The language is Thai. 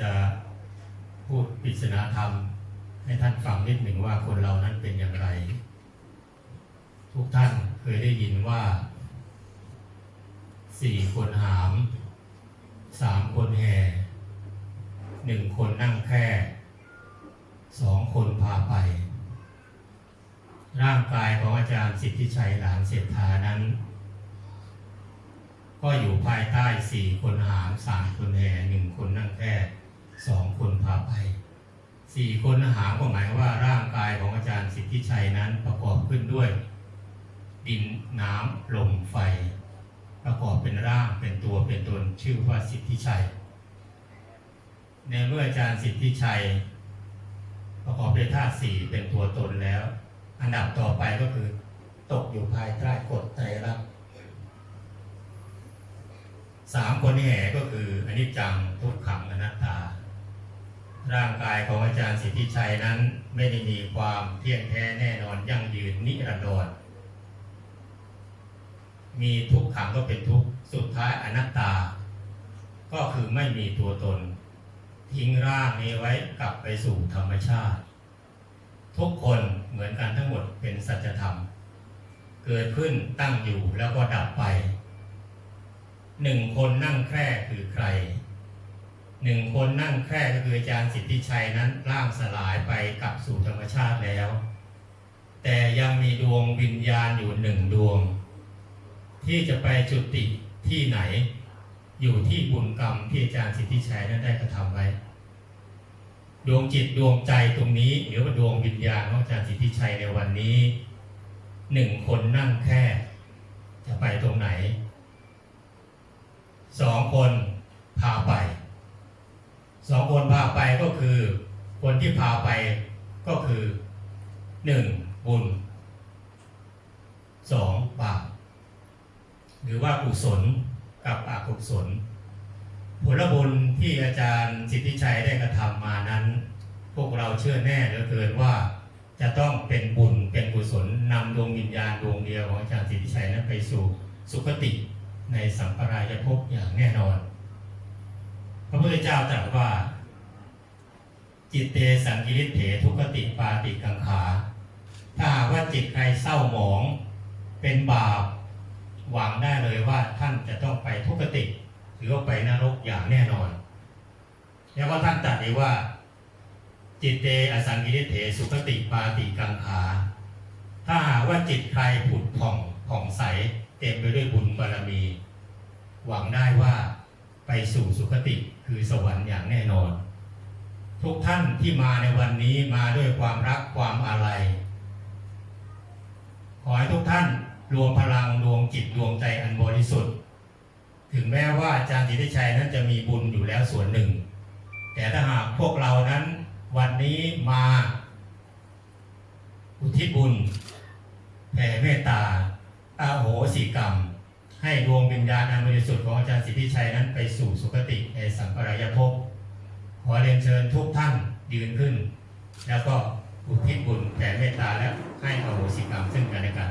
จะพูดปริศนาธรรม ให้ท่านฟังนิดหนึ่งว่าคนเรานั้นเป็นอย่างไร ทุกท่านเคยได้ยินว่าสี่คนหามสามคนแห่หนึ่งคนนั่งแค่สองคนพาไป ร่างกายของอาจารย์สิทธิชัยหลานเศรษฐานั้น ก็อยู่ภายใต้สี่คนหามสามคนแห่หนึ่งคนนั่งแค่ สองคนพาไปสี่คนหามก็หมายว่าร่างกายของอาจารย์สิทธิชัยนั้นประกอบขึ้นด้วย ดินน้ำลมไฟ ประกอบเป็นร่างเป็นตัวเป็นตนชื่อว่าสิทธิชัย ในเมื่ออาจารย์สิทธิชัย ประกอบด้วยธาตุสี่เป็นตัวตนแล้ว อันดับต่อไปก็คือ ตกอยู่ภายใต้กฎไตรลักษณ์สามคนแห่ก็คืออนิจจังทุกขังอ ร่างกายของอาจารย์สิทธิชัยนั้นไม่ได้มีความเที่ยงแท้แน่นอนยั่งยืนนิรันดรมีทุกขังก็เป็นทุกข์สุดท้ายอนัตตา ก็คือไม่มีตัวตน ทิ้งร่างนี้ไว้กลับไปสู่ธรรมชาติ ทุกคนเหมือนกันทั้งหมดเป็นสัจธรรม เกิดขึ้นตั้งอยู่แล้วก็ดับไปหนึ่งคนนั่งแคร่คือใคร หนึ่งคนนั่งแคร่ก็คืออาจารย์สิทธิชัยนั้นร่างสลายไปกลับสู่ธรรมชาติแล้ว แต่ยังมีดวงวิญญาณอยู่หนึ่งดวง ที่จะไปจุติที่ไหน อยู่ที่บุญกรรมที่อาจารย์สิทธิชัยนั้นได้กระทำไว้ ดวงจิตดวงใจตรงนี้หรือว่าดวงวิญญาณของอาจารย์สิทธิชัยในวันนี้หนึ่งคนนั่งแค่จะไปตรงไหนสองคน สองคนพาไปก็คือ คนที่พาไปก็คือหนึ่งบุญสองบาปหรือว่ากุศลกับอกุศล ผลบุญที่อาจารย์สิทธิชัยได้กระทำมานั้น พวกเราเชื่อแน่เหลือเกินว่าจะต้องเป็นบุญเป็นกุศลนำดวงวิญญาณดวงเดียวของอาจารย์สิทธิชัยนั้นไปสู่สุคติในสัมปรายภพอย่างแน่นอน ระพุทธเจ้าตรัสว่า จิตเตสังกิริเถทุกติปาติกังขา ถ้าหากว่าจิตใครเศร้าหมองเป็นบาปหวังได้เลยว่าท่านจะต้องไปทุกติหรือว่าไปนรกอย่างแน่นอน แล้วก็ท่านตรัสอีกว่า จิตเตอสังกิริเถสุขติปาติกังขา ถ้าหากว่าจิตใครผุดผ่องผ่องใสเต็มไปด้วยบุญบารมี หวังได้ว่า ไปสู่สุคติคือสวรรค์อย่างแน่นอน ทุกท่านที่มาในวันนี้มาด้วยความรักความอาลัยขอให้ทุกท่านรวมพลังดวงจิตดวงใจอันบริสุทธิ์ ถึงแม้ว่าอาจารย์สิทธิชัยนั้นจะมีบุญอยู่แล้วส่วนหนึ่ง แต่ถ้าหากพวกเรานั้นวันนี้มา อุทิศบุญแผ่เมตตาอาโหสิกรรม ให้ดวงวิญญาณอันบริสุทธิ์ของอาจารย์สิทธิชัยนั้นไปสู่สุคติในสัมปรายภพขอเรียนเชิญทุกท่านยืนขึ้น แล้วก็อุทิศบุญแผ่เมตตาและให้อโหสิกรรมซึ่งกันและกัน